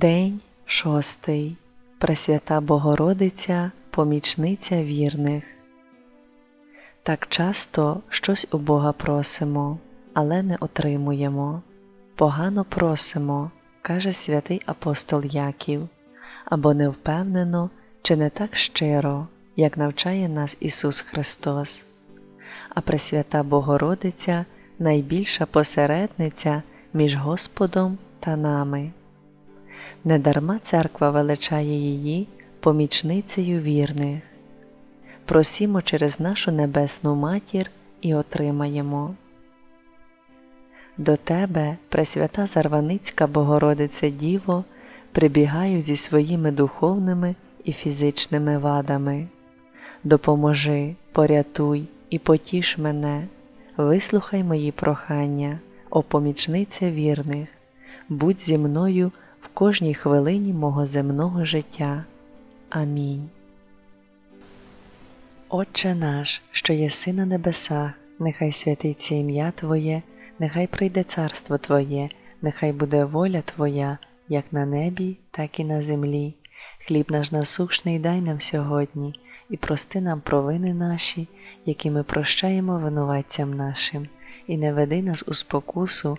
День шостий. Пресвята Богородиця, помічниця вірних. Так часто щось у Бога просимо, але не отримуємо. Погано просимо, каже святий апостол Яків, або невпевнено чи не так щиро, як навчає нас Ісус Христос. А Пресвята Богородиця найбільша посередниця між Господом та нами. Недарма церква величає її помічницею вірних. Просімо через нашу Небесну Матір і отримаємо. До Тебе, Пресвята Зарваницька Богородице Діво, прибігаю зі своїми духовними і фізичними вадами. Допоможи, порятуй і потіш мене, вислухай мої прохання, о помічниця вірних, будь зі мною в кожній хвилині мого земного життя. Амінь. Отче наш, що єси на небесах, нехай святиться ім'я Твоє, нехай прийде царство Твоє, нехай буде воля Твоя, як на небі, так і на землі. Хліб наш насушний дай нам сьогодні, і прости нам провини наші, які ми прощаємо винуватцям нашим, і не веди нас у спокусу,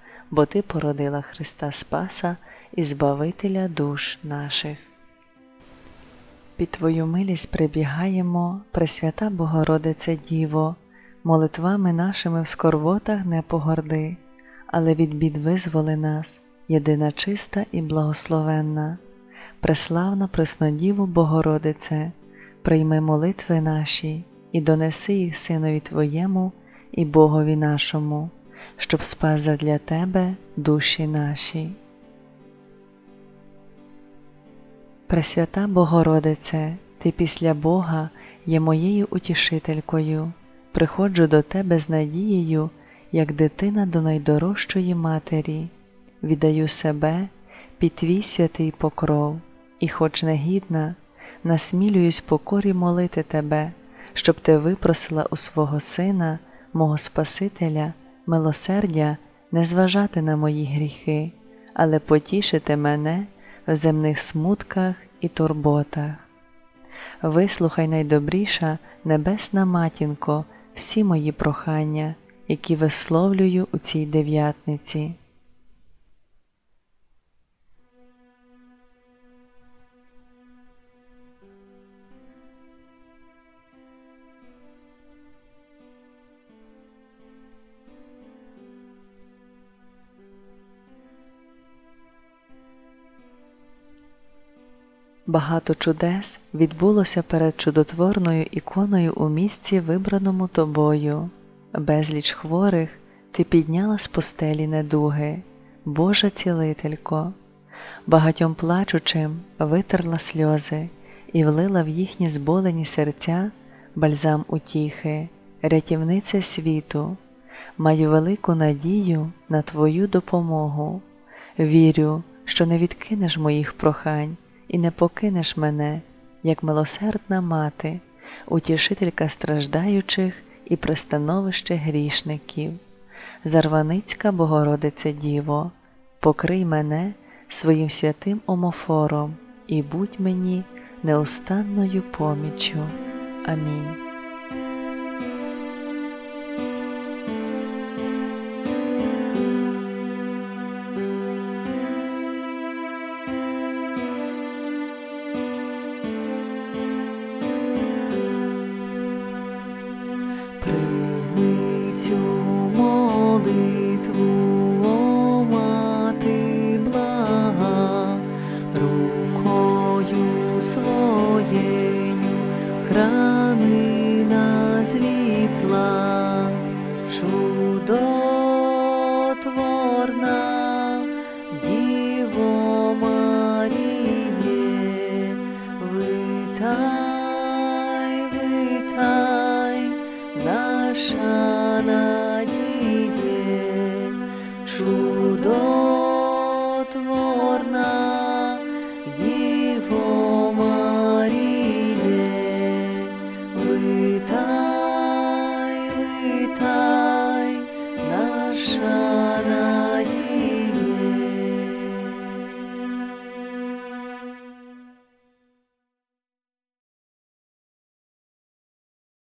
бо Ти породила Христа Спаса і Збавителя душ наших. Під Твою милість прибігаємо, Пресвята Богородице Діво, молитвами нашими в скорботах не погорди, але від бід визволи нас, єдина чиста і благословенна, преславна Преснодіву Богородице, прийми молитви наші і донеси їх Синові Твоєму і Богові нашому, щоб спас задля Тебе душі наші. Пресвята Богородице, Ти після Бога є моєю утішителькою, приходжу до Тебе з надією, як дитина до найдорожчої матері, віддаю себе під Твій святий покров, і, хоч негідна, насмілююсь покорі молити Тебе, щоб Ти випросила у свого Сина, мого Спасителя, милосердя не зважати на мої гріхи, але потішити мене в земних смутках і турботах. Вислухай найдобріша Небесна Матінко, всі мої прохання, які висловлюю у цій дев'ятниці. Багато чудес відбулося перед чудотворною іконою у місці, вибраному тобою. Безліч хворих ти підняла з постелі недуги, Божа цілителько, багатьом плачучим витерла сльози і влила в їхні зболені серця бальзам утіхи, рятівниця світу, маю велику надію на Твою допомогу. Вірю, що не відкинеш моїх прохань і не покинеш мене, як милосердна мати, утішителька страждаючих і пристановище грішників. Зарваницька Богородице Діво, покрий мене своїм святим омофором і будь мені неустанною поміччю. Амінь. Цю молитву, о мати блага, рукою своєю храни нас від зла, чудотворна Діво Маріє, витай, витай, наша надіє, чудотворна